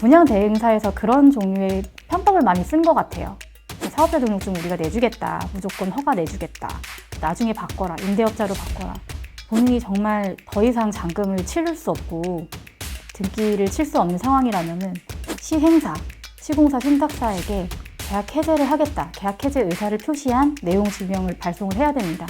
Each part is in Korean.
분양 대행사에서 그런 종류의 편법을 많이 쓴 것 같아요. 사업자 등록증 우리가 내주겠다. 무조건 허가 내주겠다. 나중에 바꿔라. 임대업자로 바꿔라. 본인이 정말 더 이상 잔금을 치를 수 없고 등기를 칠 수 없는 상황이라면은 시행사, 시공사 신탁사에게 계약 해제를 하겠다. 계약 해제 의사를 표시한 내용 증명을 발송을 해야 됩니다.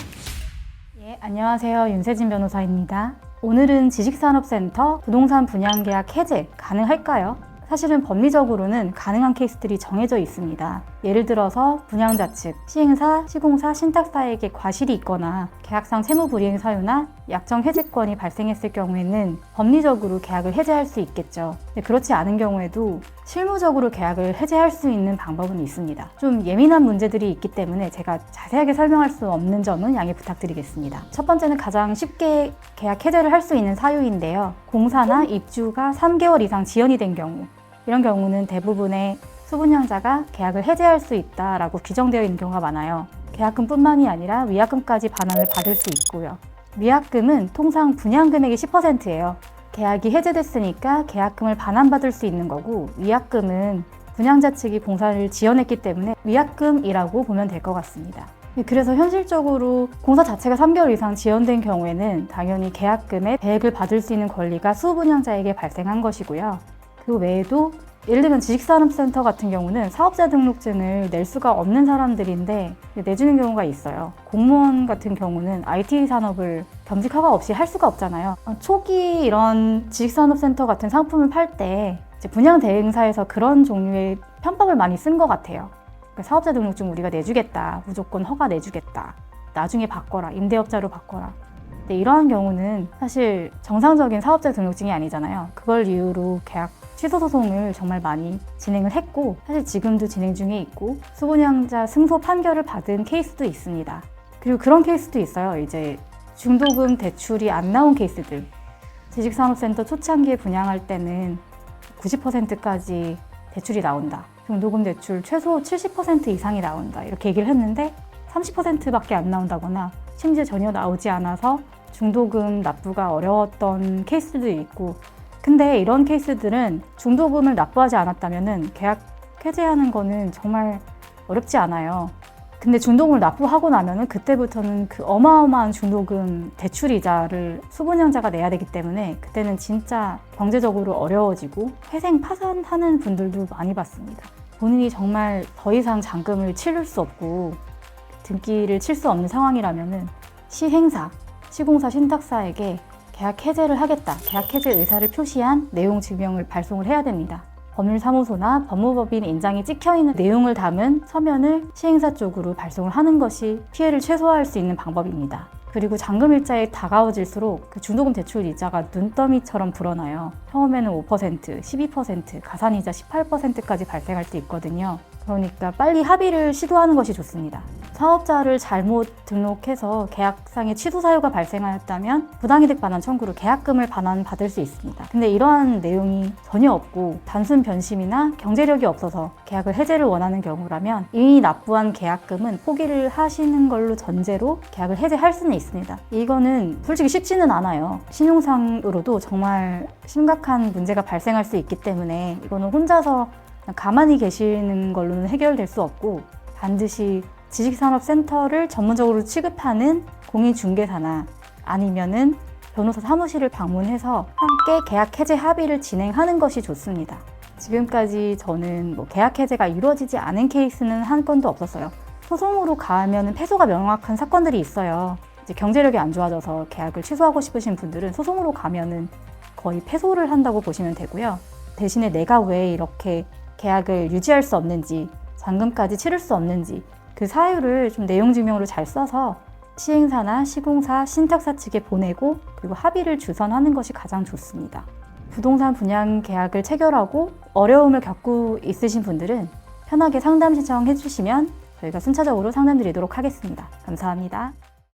예, 안녕하세요. 윤세진 변호사입니다. 오늘은 지식산업센터 부동산 분양계약 해제 가능할까요? 사실은 법리적으로는 가능한 케이스들이 정해져 있습니다. 예를 들어서 분양자 측, 시행사, 시공사, 신탁사에게 과실이 있거나 계약상 채무 불이행 사유나 약정 해제권이 발생했을 경우에는 법리적으로 계약을 해제할 수 있겠죠. 그렇지 않은 경우에도 실무적으로 계약을 해제할 수 있는 방법은 있습니다. 좀 예민한 문제들이 있기 때문에 제가 자세하게 설명할 수 없는 점은 양해 부탁드리겠습니다. 첫 번째는 가장 쉽게 계약 해제를 할 수 있는 사유인데요. 공사나 입주가 3개월 이상 지연이 된 경우 이런 경우는 대부분의 수분양자가 계약을 해제할 수 있다라고 규정되어 있는 경우가 많아요. 계약금뿐만이 아니라 위약금까지 반환을 받을 수 있고요. 위약금은 통상 분양 금액의 10%예요. 계약이 해제됐으니까 계약금을 반환받을 수 있는 거고 위약금은 분양자 측이 공사를 지연했기 때문에 위약금이라고 보면 될 것 같습니다. 그래서 현실적으로 공사 자체가 3개월 이상 지연된 경우에는 당연히 계약금의 배액을 받을 수 있는 권리가 수분양자에게 발생한 것이고요. 그 외에도 예를 들면 지식산업센터 같은 경우는 사업자 등록증을 낼 수가 없는 사람들인데 내주는 경우가 있어요. 공무원 같은 경우는 IT 산업을 겸직 허가 없이 할 수가 없잖아요. 어, 초기 이런 지식산업센터 같은 상품을 팔 때 분양 대행사에서 그런 종류의 편법을 많이 쓴 것 같아요. 그러니까 사업자 등록증 우리가 내주겠다. 무조건 허가 내주겠다. 나중에 바꿔라. 임대업자로 바꿔라. 근데 이러한 경우는 사실 정상적인 사업자 등록증이 아니잖아요. 그걸 이유로 계약 취소 소송을 정말 많이 진행을 했고 사실 지금도 진행 중에 있고 수분양자 승소 판결을 받은 케이스도 있습니다. 그리고 그런 케이스도 있어요. 이제 중도금 대출이 안 나온 케이스들. 지식산업센터 초창기에 분양할 때는 90%까지 대출이 나온다. 중도금 대출 최소 70% 이상이 나온다. 이렇게 얘기를 했는데 30%밖에 안 나온다거나 심지어 전혀 나오지 않아서 중도금 납부가 어려웠던 케이스도 있고 근데 이런 케이스들은 중도금을 납부하지 않았다면 계약 해제하는 거는 정말 어렵지 않아요. 근데 중도금을 납부하고 나면은 그때부터는 그 어마어마한 중도금 대출 이자를 수분양자가 내야 되기 때문에 그때는 진짜 경제적으로 어려워지고 회생 파산하는 분들도 많이 봤습니다. 본인이 정말 더 이상 잔금을 치를 수 없고 등기를 칠 수 없는 상황이라면은 시행사, 시공사 신탁사에게 계약 해제를 하겠다. 계약 해제 의사를 표시한 내용 증명을 발송을 해야 됩니다. 법률사무소나 법무법인 인장이 찍혀 있는 내용을 담은 서면을 시행사 쪽으로 발송을 하는 것이 피해를 최소화할 수 있는 방법입니다. 그리고 잔금 일자에 다가워질수록 그 중도금 대출 이자가 눈더미처럼 불어나요. 처음에는 5%, 12%, 가산이자 18%까지 발생할 때 있거든요. 그러니까 빨리 합의를 시도하는 것이 좋습니다. 사업자를 잘못 등록해서 계약상의 취소 사유가 발생하였다면 부당이득 반환 청구로 계약금을 반환 받을 수 있습니다. 근데 이러한 내용이 전혀 없고 단순 변심이나 경제력이 없어서 계약을 해제를 원하는 경우라면 이미 납부한 계약금은 포기를 하시는 걸로 전제로 계약을 해제할 수는 있습니다. 이거는 솔직히 쉽지는 않아요. 신용상으로도 정말 심각한 문제가 발생할 수 있기 때문에 이거는 혼자서 가만히 계시는 걸로는 해결될 수 없고 반드시 지식산업센터를 전문적으로 취급하는 공인중개사나 아니면은 변호사 사무실을 방문해서 함께 계약 해제 합의를 진행하는 것이 좋습니다. 지금까지 저는 뭐 계약 해제가 이루어지지 않은 케이스는 한 건도 없었어요. 소송으로 가면 패소가 명확한 사건들이 있어요. 이제 경제력이 안 좋아져서 계약을 취소하고 싶으신 분들은 소송으로 가면은 거의 패소를 한다고 보시면 되고요. 대신에 내가 왜 이렇게 계약을 유지할 수 없는지, 잔금까지 치를 수 없는지 그 사유를 좀 내용 증명으로 잘 써서 시행사나 시공사, 신탁사 측에 보내고 그리고 합의를 주선하는 것이 가장 좋습니다. 부동산 분양 계약을 체결하고 어려움을 겪고 있으신 분들은 편하게 상담 신청해 주시면 저희가 순차적으로 상담 드리도록 하겠습니다. 감사합니다.